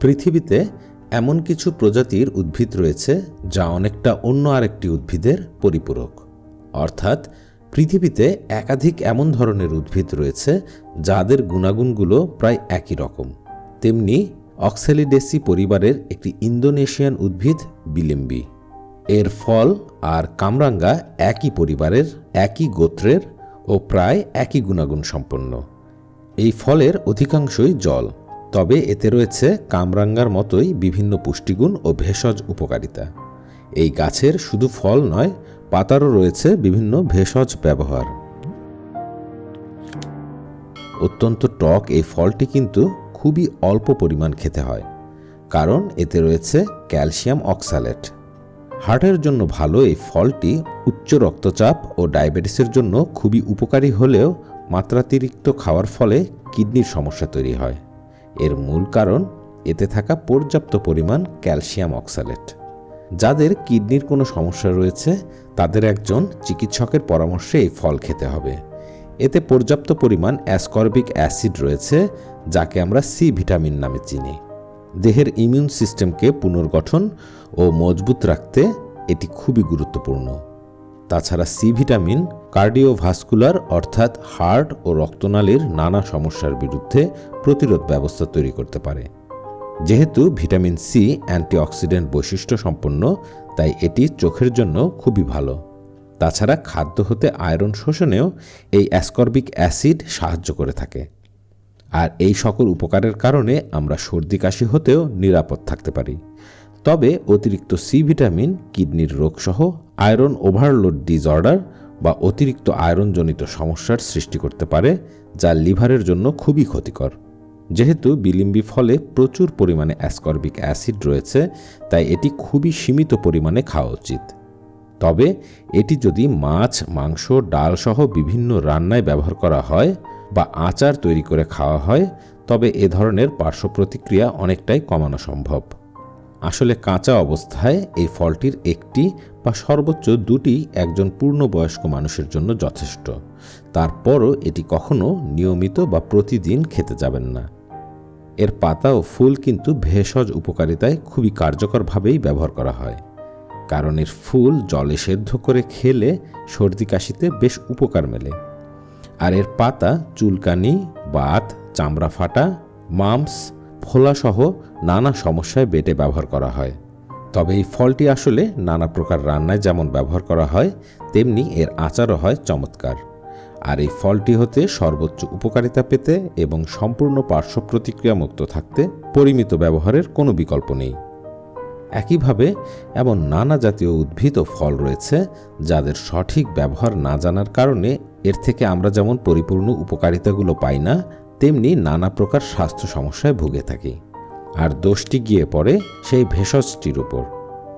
পৃথিবীতে এমন কিছু প্রজাতির উদ্ভিদ রয়েছে যা অনেকটা অন্য আরেকটি উদ্ভিদের পরিপূরক। অর্থাৎ পৃথিবীতে একাধিক এমন ধরনের উদ্ভিদ রয়েছে যাদের গুণাগুণগুলো প্রায় একই রকম। তেমনি অক্সেলিডেসি পরিবারের একটি ইন্দোনেশিয়ান উদ্ভিদ বিলিম্বি। এর ফল আর কামরাঙ্গা একই পরিবারের, একই গোত্রের ও প্রায় একই গুণাগুণ সম্পন্ন। এই ফলের অধিকাংশই জল। তবে এতে রয়েছে কামরাঙ্গার মতোই বিভিন্ন পুষ্টিগুণ ও ভেষজ উপকারিতা। এই গাছের শুধু ফল নয়, পাতারও রয়েছে বিভিন্ন ভেষজ ব্যবহার। অত্যন্ত টক এই ফলটি কিন্তু খুবই অল্প পরিমাণ খেতে হয়, কারণ এতে রয়েছে ক্যালসিয়াম অক্সালেট। হার্টের জন্য ভালো এই ফলটি উচ্চ রক্তচাপ ও ডায়াবেটিসের জন্য খুবই উপকারী হলেও মাত্রাতিরিক্ত খাওয়ার ফলে কিডনির সমস্যা তৈরি হয়। এর মূল কারণ, এতে থাকা পর্যাপ্ত পরিমাণ ক্যালসিয়াম অক্সালেট। যাদের কিডনির কোনো সমস্যা রয়েছে, তাদের একজন চিকিৎসকের পরামর্শে এই ফল খেতে হবে। এতে পর্যাপ্ত পরিমাণ অ্যাসকর্বিক অ্যাসিড রয়েছে, যাকে আমরা সি ভিটামিন নামে চিনি। দেহের ইমিউন সিস্টেমকে পুনর্গঠন ও মজবুত রাখতে এটি খুবই গুরুত্বপূর্ণ। তাছাড়া সি ভিটামিন, কার্ডিওভাস্কুলার অর্থাৎ হার্ট ও রক্তনালীর নানা সমস্যার বিরুদ্ধে প্রতিরোধ ব্যবস্থা তৈরি করতে পারে। যেহেতু ভিটামিন সি অ্যান্টিঅক্সিডেন্ট বৈশিষ্ট্য সম্পন্ন, তাই এটি চোখের জন্য খুবই ভালো। তাছাড়া খাদ্য হতে আয়রন শোষণেও এই অ্যাসকর্বিক অ্যাসিড সাহায্য করে থাকে। আর এই সকল উপকারের কারণে আমরা সর্দি কাশি হতেও নিরাপদ থাকতে পারি। তবে অতিরিক্ত সি ভিটামিন, কিডনির রোগসহ আয়রন ওভারলোড ডিসঅর্ডার বা অতিরিক্ত আয়রনজনিত সমস্যার সৃষ্টি করতে পারে, যা লিভারের জন্য খুবই ক্ষতিকর। যেহেতু বিলিম্বি ফলে প্রচুর পরিমাণে অ্যাসকর্বিক অ্যাসিড রয়েছে, তাই এটি খুবই সীমিত পরিমাণে খাওয়া উচিত। তবে এটি যদি মাছ, মাংস ডাল সহ বিভিন্ন রান্নায় ব্যবহার করা হয় বা আচার তৈরি করে খাওয়া হয়, তবে এ ধরনের পার্শ্ব প্রতিক্রিয়া অনেকটাই কমানো সম্ভব। আসলে কাঁচা অবস্থায় এই ফলটির একটি বা সর্বোচ্চ দুটি একজন পূর্ণবয়স্ক মানুষের জন্য যথেষ্ট। তারপরও এটি কখনো নিয়মিত বা প্রতিদিন খেতে যাবেন না। এর পাতা ও ফুল কিন্তু ভেষজ উপকারিতায় খুবই কার্যকরভাবেই ব্যবহার করা হয়। কারণ এর ফুল জলে সেদ্ধ করে খেলে সর্দি কাশিতে বেশ উপকার মেলে। আর এর পাতা, চুলকানি, বাত, চামড়া ফাটা, মামস ফোলাসহ নানা সমস্যায় বেটে ব্যবহার করা হয়। তবে এই ফলটি আসলে নানা প্রকার রান্নায় যেমন ব্যবহার করা হয়, তেমনি এর আচারও হয় চমৎকার। আর এই ফলটি হতে সর্বোচ্চ উপকারিতা পেতে এবং সম্পূর্ণ পার্শ্ব প্রতিক্রিয়া মুক্ত থাকতে পরিমিত ব্যবহারের কোনো বিকল্প নেই। একইভাবে এমন নানা জাতীয় উদ্ভিদ ও ফল রয়েছে যাদের সঠিক ব্যবহার না জানার কারণে এর থেকে আমরা যেমন পরিপূর্ণ উপকারিতাগুলো পাই না তেমনি নানা প্রকার স্বাস্থ্য সমস্যায় ভুগে থাকি। আর দোষটি গিয়ে পড়ে সেই ভেষজটির উপর।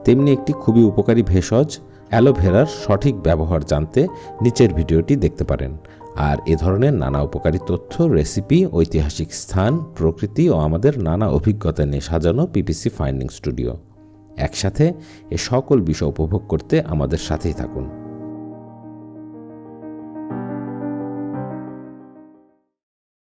তেমনি একটি খুবই উপকারী ভেষজ, অ্যালোভেরার সঠিক ব্যবহার জানতে নিচের ভিডিওটি দেখতে পারেন। আর এ ধরনের নানা উপকারী তথ্য, রেসিপি, ঐতিহাসিক স্থান, প্রকৃতি ও আমাদের নানা অভিজ্ঞতা নিয়ে সাজানো পিপিসি ফাইন্ডিং স্টুডিও। একসাথে এ সকল বিষয় উপভোগ করতে আমাদের সাথেই থাকুন।